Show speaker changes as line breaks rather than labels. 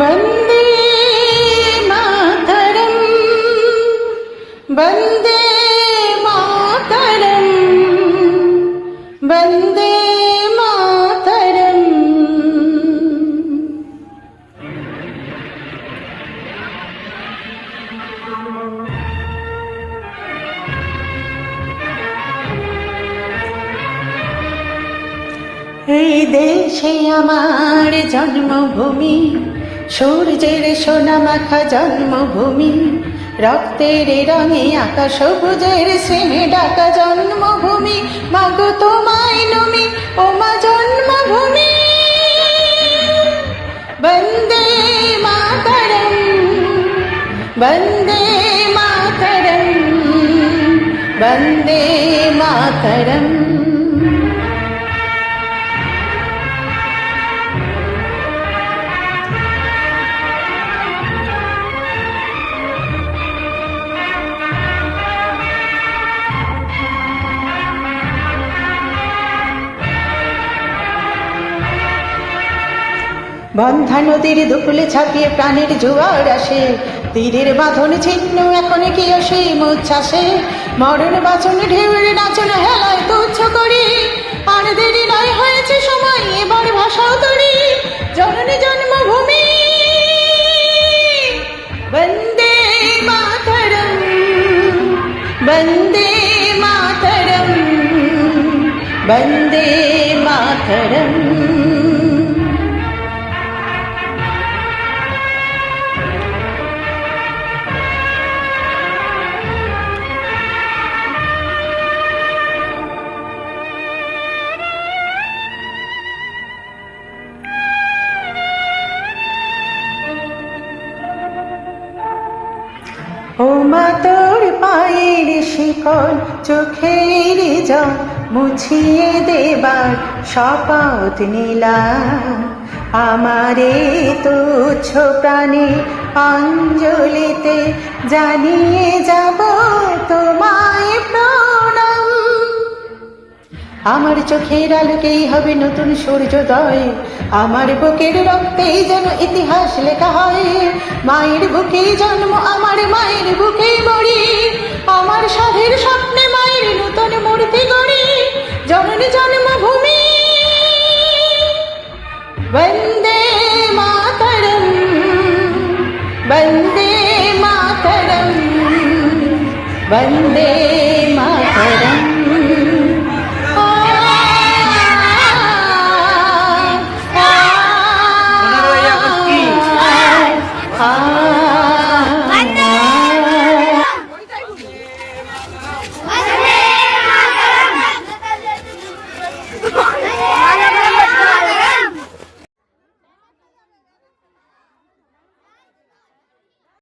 वन्दे मातरम् वन्दे मातरम् वन्दे मातरम् এই দেশে আমার জন্মভূমি সূর্যের সোনা মাখা জন্মভূমি, রক্তের রঙে আঁকা সবুজের স্নেহে ডাকা জন্মভূমি। মাগো তোমায় নমি, ও মা জন্মভূমি। বন্দে মাতরম বন্দে মাতরম বন্দে মাতরম। বন্ধা নদীর দুকুলে ছাপিয়ে প্রাণের জোয়ার আসে। তীরের বাঁধন ছিন্ন এখন কি আসে মুচ্ছাসে মরণ বাচন ঢেউয়ের নাচন হেলায় তুচ্ছ করি। আর দেরি নয় হয়েছে সময়, এবার ভাষাও তরি। জননী জন্মভূমি। বন্দে মাতরম বন্দে মাতরম বন্দে মাতরম। ও মা তোর পায়ের শিকল, চোখের জল মুছিয়ে দেবার শপথ নিলাম। আমারে তুচ্ছ প্রাণে অঞ্জলিতে জানিয়ে যাব তোমায় প্রণাম আমার চোখের আলোকেই হবে নতুন সূর্যোদয়। আমার বুকের রক্তেই যেন ইতিহাস লেখা হয়। মায়ের বুকে জন্ম, আমার মায়ের বুকে মরি। আমার সাধের স্বপ্নে মায়ের নতুন মূর্তি গড়ি। জননী জন্মভূমি। বন্দে মাতরম বন্দে মাতরম বন্দে মাতরম।